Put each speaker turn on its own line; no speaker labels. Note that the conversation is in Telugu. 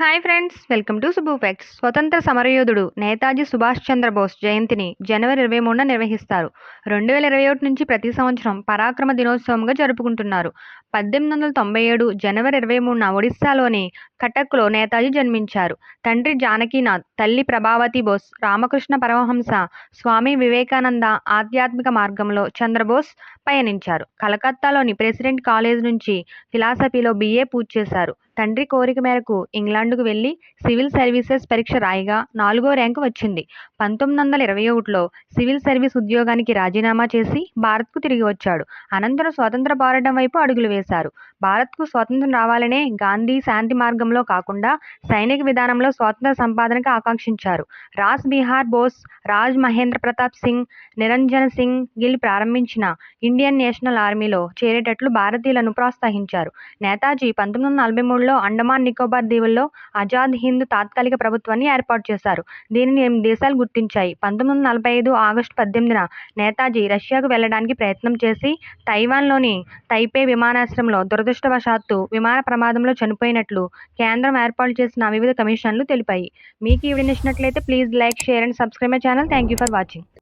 Hi friends welcome to Subu facts స్వతంత్ర సమరయోధుడు నేతాజీ సుభాష్ చంద్రబోస్ జయంతిని జనవరి ఇరవై మూడున నిర్వహిస్తారు. రెండు వేల ఇరవై ఒకటి నుంచి ప్రతి సంవత్సరం పరాక్రమ దినోత్సవంగా జరుపుకుంటున్నారు. పద్దెనిమిది వందల తొంభై ఏడు జనవరి ఇరవై మూడున ఒడిశాలోని కటక్లో నేతాజీ జన్మించారు. తండ్రి జానకీనాథ్ తల్లి ప్రభావతి బోస్ రామకృష్ణ పరమహంస స్వామి వివేకానంద ఆధ్యాత్మిక మార్గంలో చంద్రబోస్ పయనించారు. కలకత్తాలోని ప్రెసిడెంట్ కాలేజ్ నుంచి ఫిలాసఫీలో బీఏ పూర్తి చేశారు. తండ్రి కోరిక మేరకు ఇంగ్లాండ్కు వెళ్ళి సివిల్ సర్వీసెస్ పరీక్ష రాయగా నాలుగో ర్యాంకు వచ్చింది. పంతొమ్మిది వందల ఇరవై ఒకటిలో సివిల్ సర్వీస్ ఉద్యోగానికి రాజీనామా చేసి భారత్కు తిరిగి వచ్చాడు. అనంతరం స్వాతంత్ర పోరాటం వైపు అడుగులు వేశారు. భారత్కు స్వాతంత్రం రావాలనే గాంధీ శాంతి మార్గంలో కాకుండా సైనిక విధానంలో స్వాతంత్ర సంపాదనకు ఆకాంక్షించారు. రాస్ బిహార్ బోస్ రాజ్ మహేంద్ర ప్రతాప్ సింగ్ నిరంజన్ సింగ్ గిల్ ప్రారంభించిన ఇండియన్ నేషనల్ ఆర్మీలో చేరేటట్లు భారతీయులను ప్రోత్సహించారు. నేతాజీ పంతొమ్మిది వందల నలభై మూడులో అండమాన్ నికోబార్ దీవుల్లో ఆజాద్ హింద్ తాత్కాలిక ప్రభుత్వాన్ని ఏర్పాటు చేశారు. దీనిని ఎనిమిది దేశాలు గుర్తించాయి. పంతొమ్మిది వందల నలభై ఐదు ఆగస్టు పద్దెనిమిదిన నేతాజీ రష్యాకు వెళ్ళడానికి ప్రయత్నం చేసి తైవాన్లోని తైపే విమానాశ్రయంలో దురదృష్టవశాత్తు విమాన ప్రమాదంలో చనిపోయినట్లు కేంద్రం ఏర్పాటు చేసిన వివిధ కమిషన్లు తెలిపాయి. మీకు ఈ నచ్చినట్లయితే please like share and subscribe my channel. Thank you for watching.